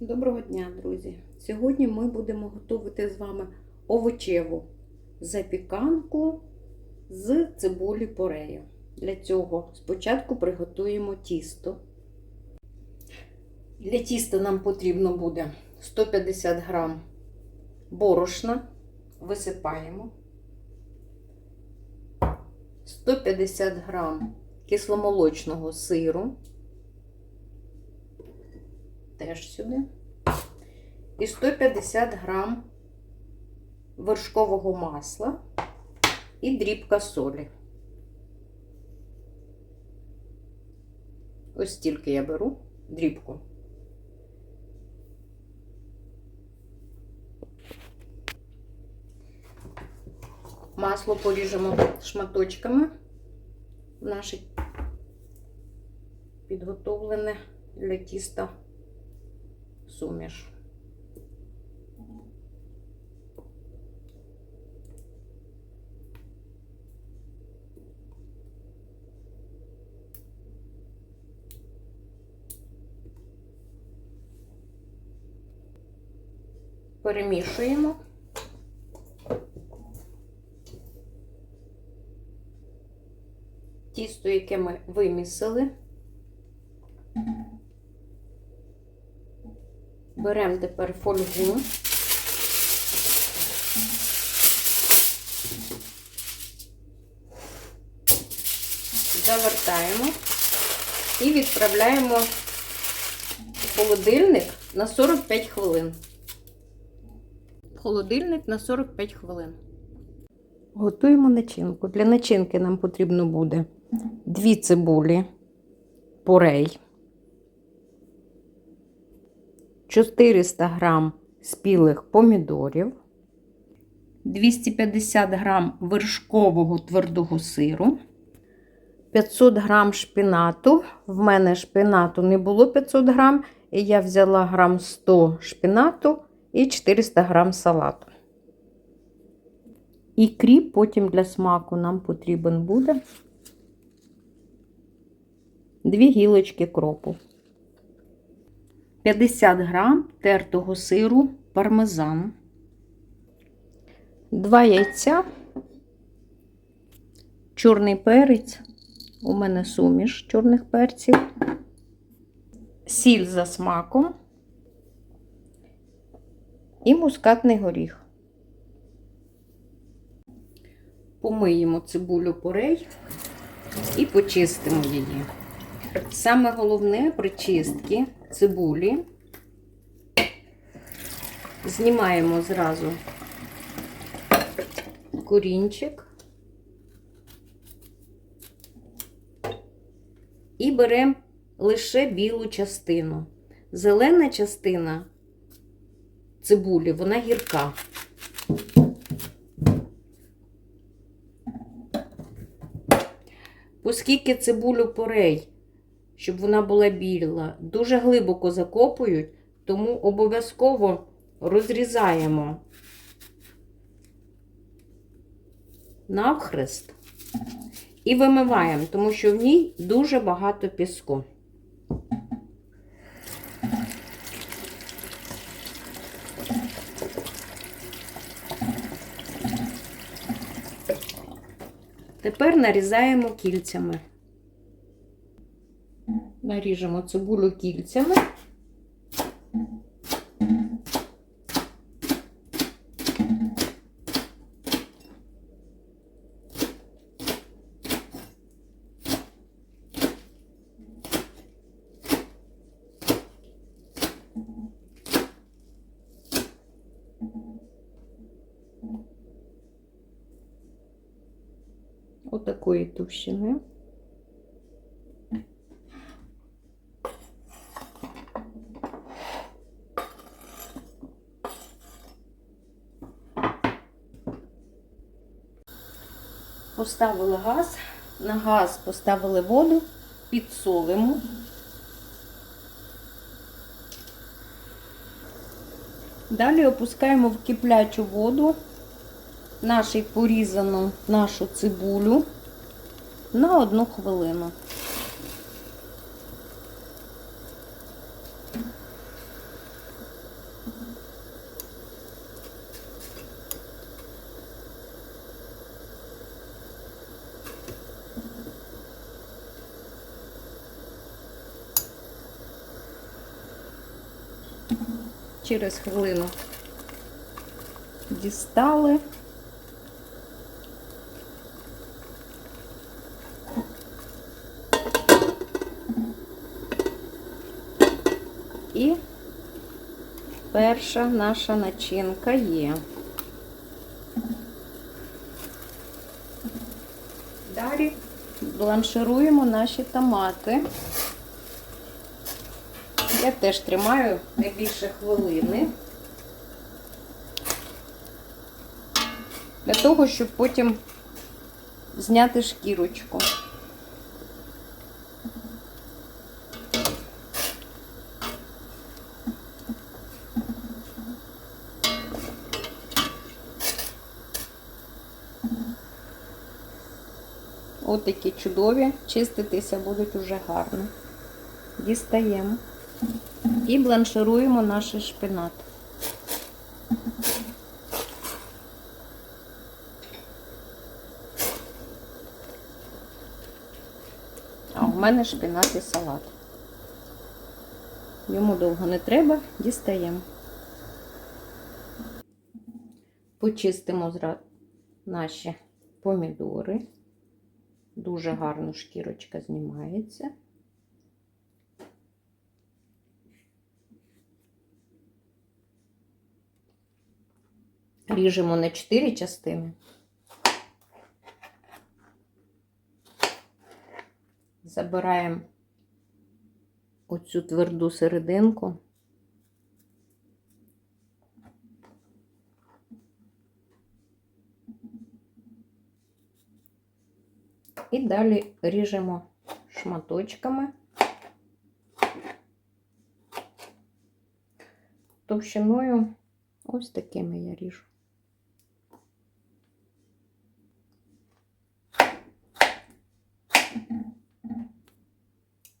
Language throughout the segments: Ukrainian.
Доброго дня, друзі! Сьогодні ми будемо готувати з вами овочеву запіканку з цибулі порею. Для цього спочатку приготуємо тісто. Для тіста нам потрібно буде 150 грам борошна, висипаємо, 150 грам кисломолочного сиру теж сюди. І 150 грам вершкового масла і дрібка солі. Ось стільки я беру дрібку. Масло поріжемо шматочками в наше підготовлене для тіста суміш. Перемішуємо. Тісто, яке ми вимісили. Беремо тепер фольгу. Завертаємо і відправляємо в холодильник на 45 хвилин. Холодильник на 45 хвилин. Готуємо начинку. Для начинки нам потрібно буде 2 цибулі, порей. 400 грам спілих помідорів, 250 грам вершкового твердого сиру, 500 грам шпінату. В мене шпінату не було 500 грам, і я взяла грам 100 шпінату і 400 грам салату. І кріп потім для смаку нам потрібен буде 2 гілочки кропу. 50 грам тертого сиру пармезан, 2 яйця, чорний перець, у мене суміш чорних перців, сіль за смаком. І мускатний горіх. Помиємо цибулю порей і почистимо її. Саме головне при чистці цибулі знімаємо зразу корінчик і беремо лише білу частину. Зелена частина цибулі, вона гірка. Оскільки цибулю порей щоб вона була біла. Дуже глибоко закопують, тому обов'язково розрізаємо навхрест і вимиваємо, тому що в ній дуже багато піску. Тепер нарізаємо кільцями. Наріжемо цибулю кільцями. Отакої товщини. Поставили газ, на газ поставили воду, підсолимо. Далі опускаємо в киплячу воду нашу порізану нашу цибулю на одну хвилину. Через хвилину дістали. І перша наша начинка є. Далі бланшируємо наші томати. Я теж тримаю не більше хвилини. Для того, щоб потім зняти шкірочку. От такі чудові, чиститися будуть уже гарно. Дістаємо і бланшируємо наш шпинат. А у мене шпинат і салат. Йому довго не треба, дістаємо. Почистимо наші помідори. Дуже гарно шкірочка знімається. Ріжемо на 4 частини. Забираємо оцю тверду серединку. І далі ріжемо шматочками товщиною ось такими я ріжу.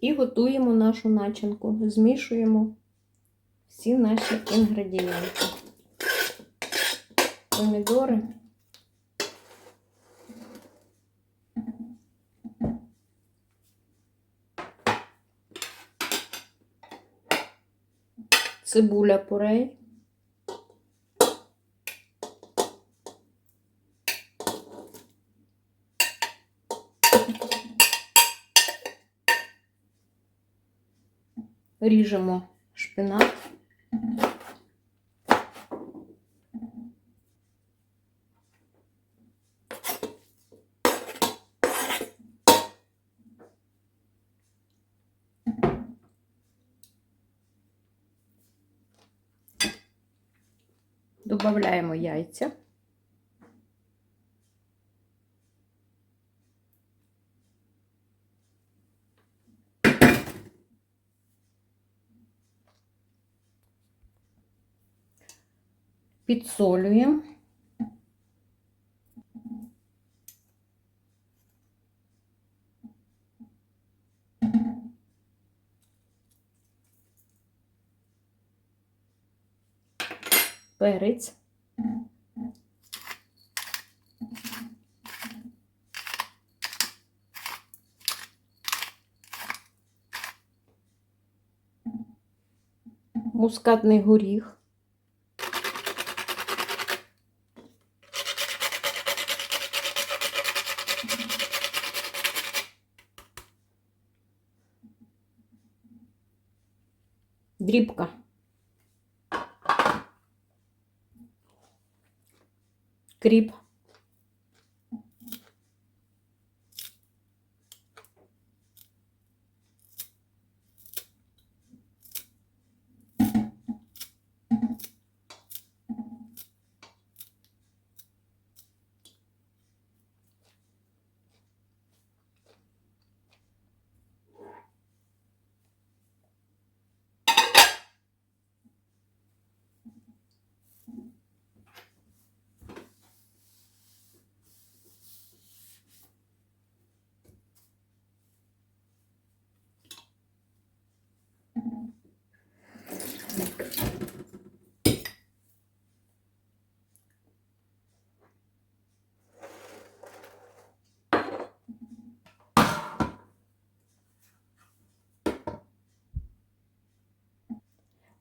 І готуємо нашу начинку, змішуємо всі наші інгредієнти. Помідори. Цибуля порей. Ріжемо шпинат. Добавляємо яйця. Підсолюємо. Перець. Мускатний горіх. Дрібка. Кріп.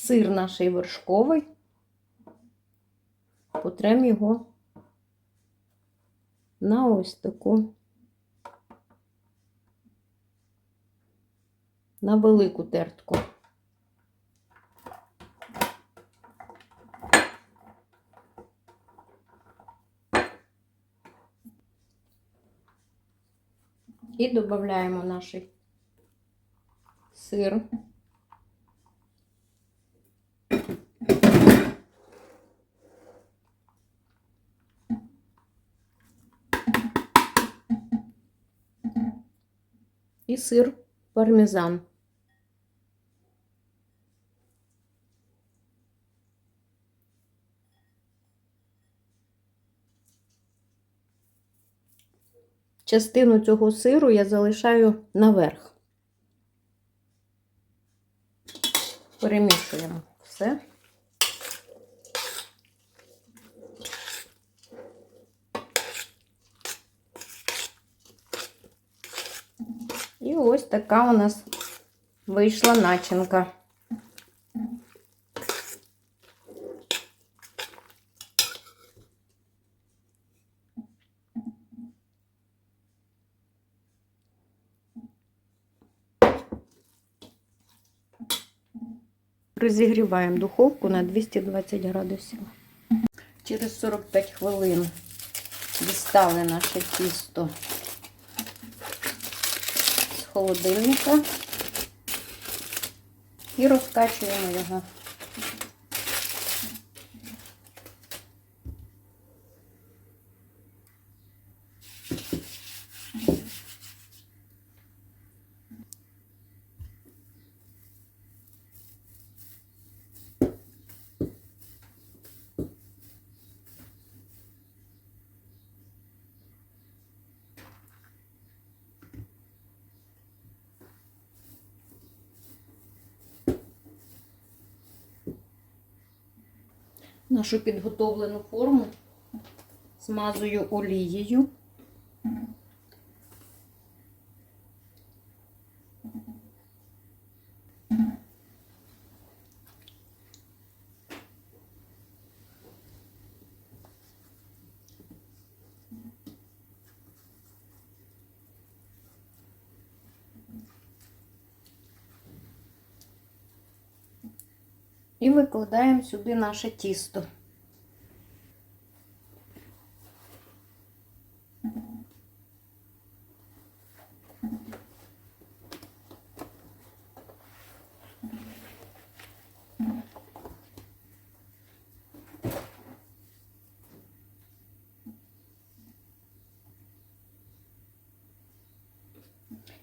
Сир наш вершковий. Потрем його на ось таку, на велику тертку. І додаємо наш сир. І сир пармезан. Частину цього сиру я залишаю наверх. Перемішуємо все. І ось така у нас вийшла начинка. Розігріваємо духовку на 220 градусів. Через 45 хвилин дістали наше тісто холодильника і розкачуємо його. Нашу підготовлену форму змазую олією. І викладаємо сюди наше тісто.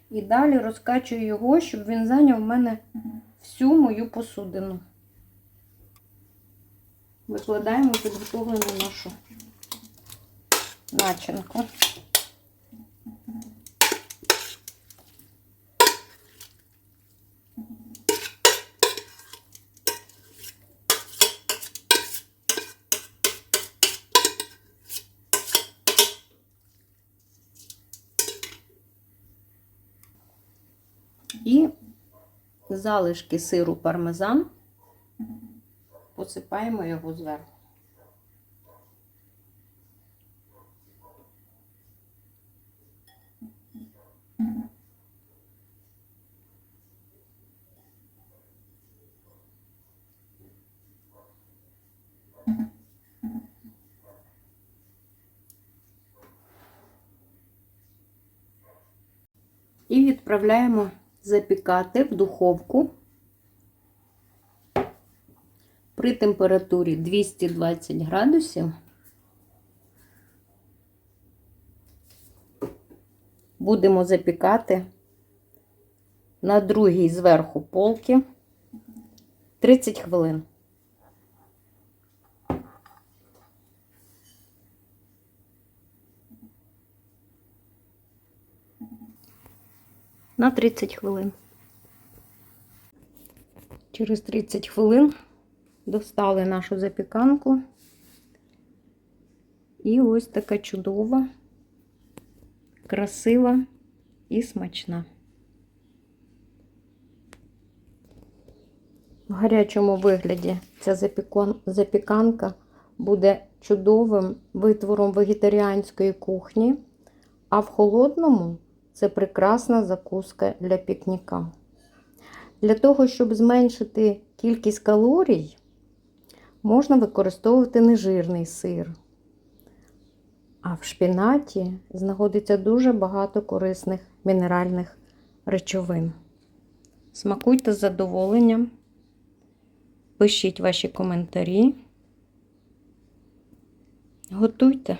І далі розкачую його, щоб він зайняв в мене всю мою посудину. Викладаємо підготовлену нашу начинку. І залишки сиру пармезан посипаємо його зверху. І відправляємо запікати в духовку при температурі 220 градусів. Будемо запікати на другій зверху полки 30 хвилин. На 30 хвилин. Через 30 хвилин достали нашу запіканку. І ось така чудова, красива і смачна. В гарячому вигляді ця запіканка буде чудовим витвором вегетаріанської кухні, а в холодному це прекрасна закуска для пікніка. Для того, щоб зменшити кількість калорій, можна використовувати нежирний сир. А в шпінаті знаходиться дуже багато корисних мінеральних речовин. Смакуйте з задоволенням, пишіть ваші коментарі, готуйте.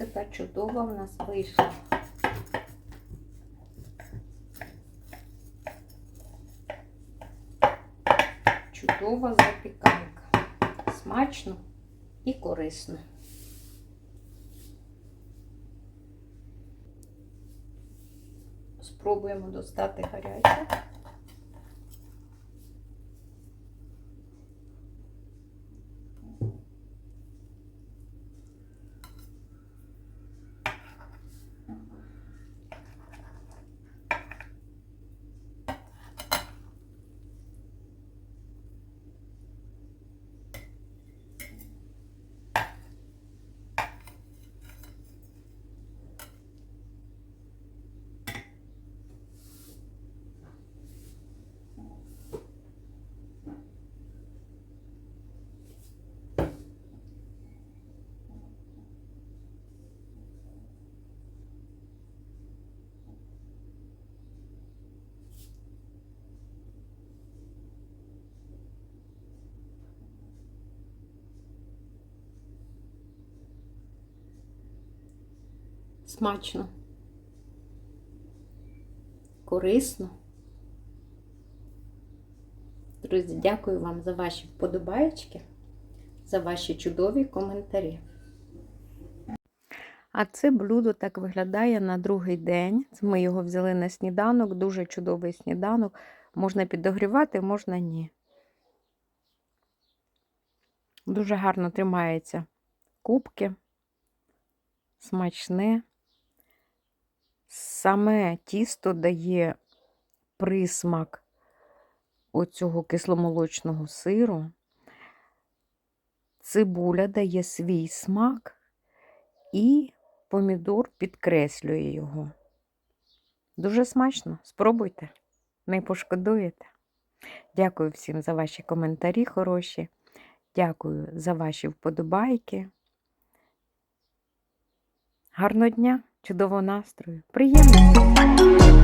Така чудова в нас вийшла. Чудова запіканка. Смачно і корисно. Спробуємо достати гаряче. Смачно. Корисно. Друзі, дякую вам за ваші вподобаєчки, за ваші чудові коментарі. А це блюдо так виглядає на другий день. Ми його взяли на сніданок, дуже чудовий сніданок. Можна підогрівати, можна ні. Дуже гарно тримається кубки, смачне. Саме тісто дає присмак оцього кисломолочного сиру. Цибуля дає свій смак, і помідор підкреслює його. Дуже смачно. Спробуйте, не пошкодуєте. Дякую всім за ваші коментарі хороші. Дякую за ваші вподобайки. Гарного дня, чудового настрою. Приємно!